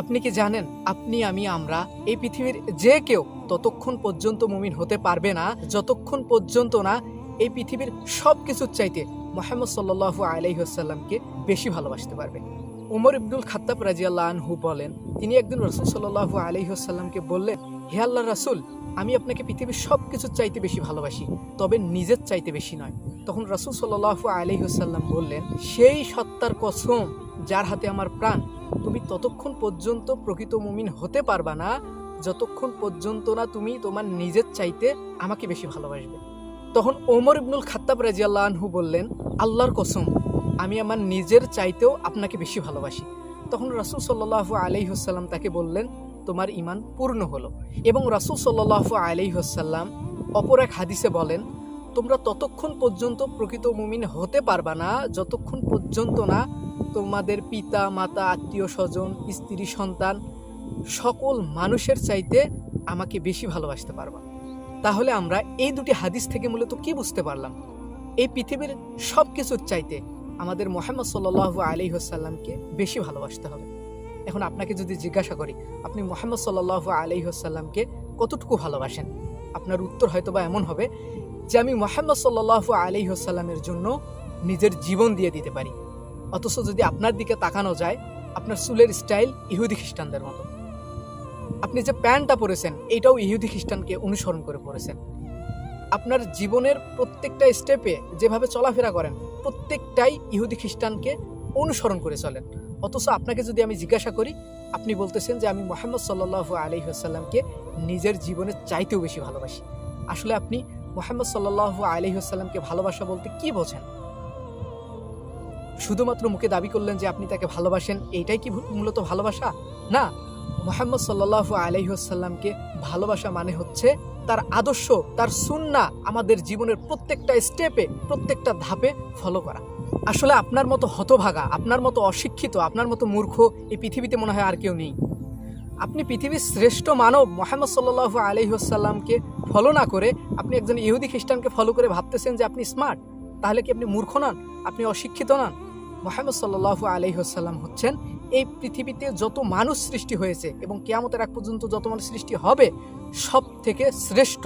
আপনি কি জানেন, আপনি, আমি, আমরা এই পৃথিবীর যে কেউ ততক্ষণ পর্যন্ত মুমিন হতে পারবে না, যতক্ষণ পর্যন্ত না এই পৃথিবীর সব কিছুর চাইতে মোহাম্মদ সাল্লাহ আলাইসাল্লামকে বেশি ভালোবাসতে পারবে। উমর ইবনুল খাত্তাব রাজিয়াল্লাহ আনহু বলেন, তিনি একদিন রসুল সাল্লাহ আলাইসাল্লামকে বললেন, হে আল্লাহ রাসুল, আমি আপনাকে পৃথিবীর সব কিছুর চাইতে বেশি ভালোবাসি, তবে নিজের চাইতে বেশি নয়। তখন রসুল সাল্লাহ আলাইসাল্লাম বললেন, সেই সত্তার কসম যার হাতে আমার প্রাণ তুমি ততক্ষণ পর্যন্ত প্রকৃত মুমিন হতে পারবা না, যতক্ষণ পর্যন্ত না তুমি তোমার নিজের চাইতে আমাকে বেশি ভালোবাসবে। তখন ওমর ইবনুল খাত্তাব রাজিয়াল্লাহ আনহু বললেন, আল্লাহর কসম, আমি আমার নিজের চাইতেও আপনাকে বেশি ভালোবাসি। তখন রাসুল সাল্লাহ আলাইহসাল্লাম তাকে বললেন, তোমার ইমান পূর্ণ হলো। এবং রাসুল সাল্লাহ আলাইহসাল্লাম অপর এক হাদিসে বলেন, তোমরা ততক্ষণ পর্যন্ত প্রকৃত মুমিন হতে পারবা না, যতক্ষণ পর্যন্ত না তোমাদের পিতা, মাতা, আত্মীয় স্বজন, স্ত্রী, সন্তান, সকল মানুষের চাইতে আমাকে বেশি ভালোবাসতে পারবা। তাহলে আমরা এই দুটি হাদিস থেকে মূলত কি বুঝতে পারলাম? এই পৃথিবীর সব কিছুর চাইতে আমাদের মোহাম্মদ সাল্লাহ আলি হাসাল্লামকে বেশি ভালোবাসতে হবে। এখন আপনাকে যদি জিজ্ঞাসা করি, আপনি মোহাম্মদ সাল্লাহ আলি হাসাল্লামকে কতটুকু ভালোবাসেন? আপনার উত্তর হয়তো বা এমন হবে যে, আমি মোহাম্মদ সাল্লাহ আলি হাসাল্লামের জন্য নিজের জীবন দিয়ে দিতে পারি। অথচ যদি আপনার দিকে তাকানো যায়, আপনার চুলের স্টাইল ইহুদি খ্রিস্টানদের মতো। আপনি যে প্যান্টটা পরেছেন, এটাও ইহুদি খ্রিস্টানকে অনুসরণ করে পরেছেন। আপনার জীবনের প্রত্যেকটা স্টেপে যেভাবে চলাফেরা করেন, প্রত্যেকটাই ইহুদি খ্রিস্টানকে অনুসরণ করে চলেন। অথচ আপনাকে যদি আমি জিজ্ঞাসা করি, আপনি বলতেছেন যে আমি মোহাম্মদ সাল্লাহ আলি আসাল্লামকে নিজের জীবনের চাইতেও বেশি ভালোবাসি। আসলে আপনি মোহাম্মদ সাল্লাহ আলি আসাল্লামকে ভালোবাসা বলতে কি বোঝেন? শুধুমাত্র মুখে দাবি করলেন যে আপনি তাকে ভালোবাসেন, এইটাই কি মূলত ভালোবাসা? না, মোহাম্মদ সাল্লাহ আলহিহাসাল্লামকে ভালোবাসা মানে হচ্ছে তার আদর্শ, তার সুন্না আমাদের জীবনের প্রত্যেকটা স্টেপে, প্রত্যেকটা ধাপে ফলো করা। আসলে আপনার মতো হতভাগা, আপনার মতো অশিক্ষিত, আপনার মতো মূর্খ এই পৃথিবীতে মনে হয় আর কেউ নেই। আপনি পৃথিবীর শ্রেষ্ঠ মানব মোহাম্মদ সাল্লাহ আলহিহাসাল্লামকে ফলো না করে আপনি একজন ইহুদি খ্রিস্টানকে ফলো করে ভাবতেছেন যে আপনি স্মার্ট তাহলে কি আপনি মূর্খ নন? আপনি অশিক্ষিত নন? মোহাম্মদ সাল্লু আলহিহাসাল্লাম হচ্ছেন, এই পৃথিবীতে যত মানুষ সৃষ্টি হয়েছে এবং কেয়ামতের এক পর্যন্ত যত মানুষ সৃষ্টি হবে সব থেকে শ্রেষ্ঠ।